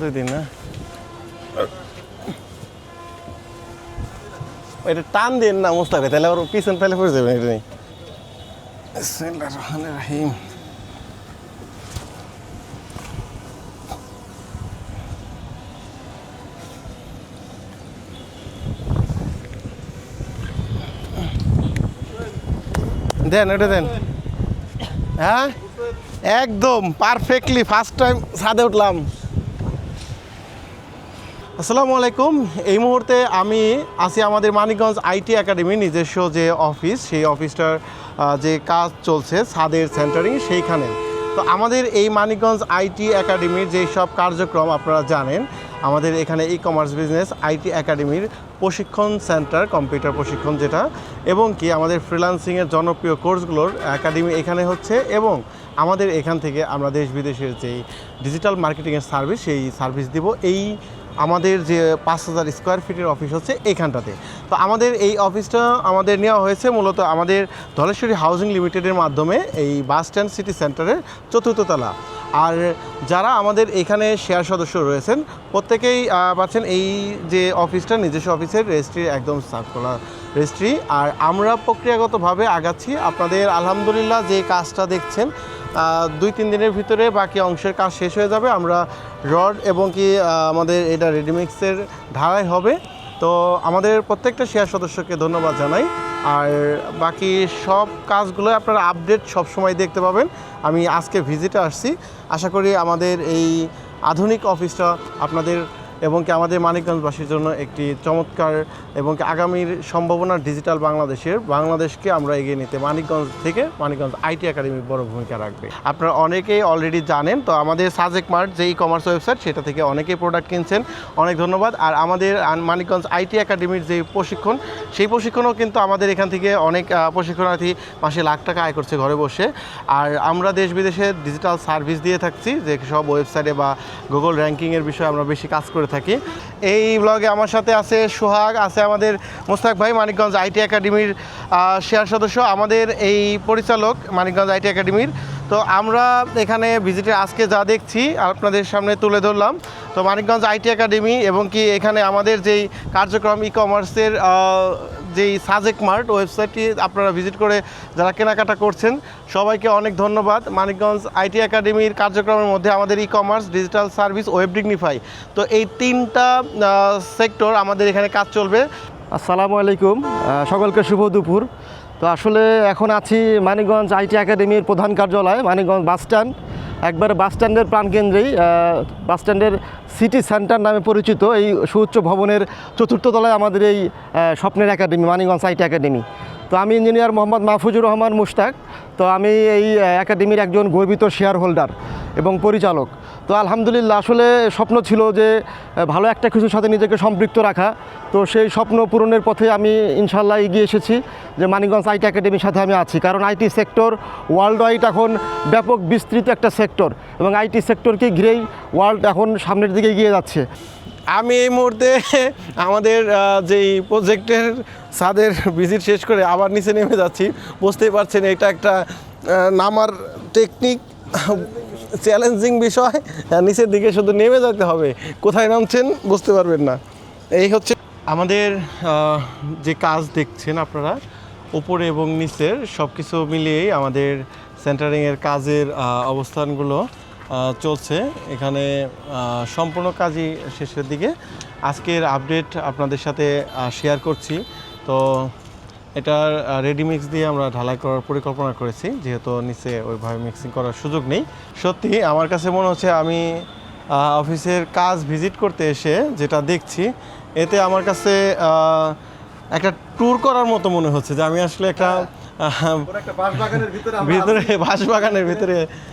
দুই দিন না? এটা টান দিন না মুস্তাফে তাহলে ওর পিছন ফেলে পড়ে যাবে এটা নেই রহমানির রহিম। দেন এটা দেন। হ্যাঁ? একদম পারফেক্টলি ফার্স্ট টাইম ছাদে উঠলাম। আসসালামু আলাইকুম। এই মুহূর্তে আমি আছি আমাদের মানিকগঞ্জ আইটি একাডেমি নিজস্ব যে অফিস, সেই অফিসটার যে কাজ চলছে ছাদের সেন্টারিং সেইখানে। তো আমাদের এই মানিকগঞ্জ আইটি একাডেমির যেই সব কার্যক্রম আপনারা জানেন, আমাদের এখানে ই কমার্স বিজনেস আইটি একাডেমির প্রশিক্ষণ সেন্টার কম্পিউটার প্রশিক্ষণ যেটা, এবং কি আমাদের ফ্রিলান্সিংয়ের জনপ্রিয় কোর্সগুলোর একাডেমি এখানে হচ্ছে, এবং আমাদের এখান থেকে আমরা দেশ বিদেশের যেই ডিজিটাল মার্কেটিংয়ের সার্ভিস সেই সার্ভিস দিব। এই আমাদের যে পাঁচ হাজার স্কোয়ার ফিটের অফিস হচ্ছে এইখানটাতে। তো আমাদের এই অফিসটা আমাদের নেওয়া হয়েছে মূলত আমাদের ধলেশ্বরী হাউজিং লিমিটেডের মাধ্যমে এই বাস স্ট্যান্ড সিটি সেন্টারের চতুর্থ তলা। আর যারা আমাদের এখানে শেয়ার সদস্য রয়েছেন, প্রত্যেকেই পাচ্ছেন এই যে অফিসটা নিজস্ব অফিসের রেজিস্ট্রি একদম সার্কুলার রেজিস্ট্রি আর আমরা প্রক্রিয়াগতভাবে আগাচ্ছি। আপনাদের আলহামদুলিল্লাহ যে কাজটা দেখছেন দুই, তিন দিনের ভিতরে বাকি অংশের কাজ শেষ হয়ে যাবে। আমরা রড এবং কি আমাদের এটা রেডিমিক্সের ঢালাই হবে। তো আমাদের প্রত্যেকটা শেয়ার সদস্যকে ধন্যবাদ জানাই। আর বাকি সব কাজগুলো আপনারা আপডেট সব সময় দেখতে পাবেন। আমি আজকে ভিজিটে আসছি। আশা করি আমাদের এই আধুনিক অফিসটা আপনাদের এবং কি আমাদের মানিকগঞ্জবাসীর জন্য একটি চমৎকার এবং কি আগামীর সম্ভাবনা ডিজিটাল বাংলাদেশের, বাংলাদেশকে আমরা এগিয়ে নিতে মানিকগঞ্জ থেকে মানিকগঞ্জ আইটি একাডেমি বড় ভূমিকা রাখবে। আপনারা অনেকেই অলরেডি জানেন, তো আমাদের সাজেক মার্ট যে ই কমার্স ওয়েবসাইট সেটা থেকে অনেকেই প্রোডাক্ট কিনছেন। অনেক ধন্যবাদ। আর আমাদের মানিকগঞ্জ আইটি একাডেমির যে প্রশিক্ষণ, সেই প্রশিক্ষণও কিন্তু আমাদের এখান থেকে অনেক প্রশিক্ষণার্থী মাসে লাখ টাকা আয় করছে ঘরে বসে। আর আমরা দেশ বিদেশে ডিজিটাল সার্ভিস দিয়ে থাকছি, যে সব ওয়েবসাইটে বা গুগল র্যাঙ্কিংয়ের বিষয়ে আমরা বেশি কাজ করে থাকি। এই ব্লগে আমার সাথে আছে সোহাগ, আছে আমাদের মোস্তাক ভাই, মানিকগঞ্জ আইটি একাডেমির শেয়ার সদস্য, আমাদের এই পরিচালক মানিকগঞ্জ আইটি একাডেমির। তো আমরা এখানে ভিজিটে আজকে যা দেখছি, আপনাদের সামনে তুলে ধরলাম। তো মানিকগঞ্জ আইটি একাডেমি এবং কি এখানে আমাদের যেই কার্যক্রম ই কমার্সের যেই সাজেক মার্ট ওয়েবসাইটটি আপনারা ভিজিট করে যারা কেনাকাটা করছেন, সবাইকে অনেক ধন্যবাদ। মানিকগঞ্জ আইটি একাডেমির কার্যক্রমের মধ্যে আমাদের e commerce digital service web dignify তো এই তিনটা সেক্টর আমাদের এখানে কাজ চলবে। আসসালামু আলাইকুম সকলকে শুভ দুপুর। তো আসলে এখন আছি মানিকগঞ্জ আইটি একাডেমির প্রধান কার্যালয়, মানিকগঞ্জ বাস স্ট্যান্ড। একবারে বাসস্ট্যান্ডের প্রাণকেন্দ্রেই বাসস্ট্যান্ডের বাস স্ট্যান্ডের সিটি সেন্টার নামে পরিচিত এই সুউচ্চ ভবনের চতুর্থ তলায় আমাদের এই স্বপ্নের একাডেমি মানিগঞ্জ আইটি একাডেমি। তো আমি ইঞ্জিনিয়ার মোহাম্মদ মাহফুজুর রহমান মুশতাক। তো আমি এই একাডেমির একজন গর্বিত শেয়ার হোল্ডার এবং পরিচালক। তো আলহামদুলিল্লাহ, আসলে স্বপ্ন ছিল যে ভালো একটা কিছুর সাথে নিজেকে সম্পৃক্ত রাখা। তো সেই স্বপ্ন পূরণের পথে আমি ইনশাল্লাহ এগিয়ে এসেছি যে, মানিকগঞ্জ আইটি একাডেমির সাথে আমি আছি। কারণ আইটি সেক্টর ওয়ার্ল্ড ওয়াইড এখন ব্যাপক বিস্তৃত একটা সেক্টর এবং আইটি সেক্টরকে ঘিরেই ওয়ার্ল্ড এখন সামনের দিকে এগিয়ে যাচ্ছে। আমি এই মুহূর্তে আমাদের যেই প্রজেক্টের ছাদের ভিজিট শেষ করে আবার নিচে নেমে যাচ্ছি। বুঝতেই পারছেন এটা একটা নামার টেকনিক চ্যালেঞ্জিং বিষয়। নিচের দিকে শুধু নেমে যেতে হবে। কোথায় নামছেন বুঝতে পারবেন না। এই হচ্ছে আমাদের যে কাজ দেখছেন আপনারা, উপরে এবং নিচের সব কিছু মিলিয়েই আমাদের সেন্টারিংয়ের কাজের অবস্থানগুলো। চলছে। এখানে সম্পূর্ণ কাজই শেষের দিকে। আজকের আপডেট আপনাদের সাথে শেয়ার করছি। তো এটার রেডিমিক্স দিয়ে আমরা ঢালাই করার পরিকল্পনা করেছি যেহেতু নিচে ওইভাবে মিক্সিং করার সুযোগ নেই। সত্যি আমার কাছে মনে হচ্ছে আমি অফিসের কাজ ভিজিট করতে এসে যেটা দেখছি এতে আমার কাছে একটা ট্যুর করার মতো মনে হচ্ছে যে আমি আসলে একটা ভিতরে ভিতরে বাঁশবাগানের ভিতরে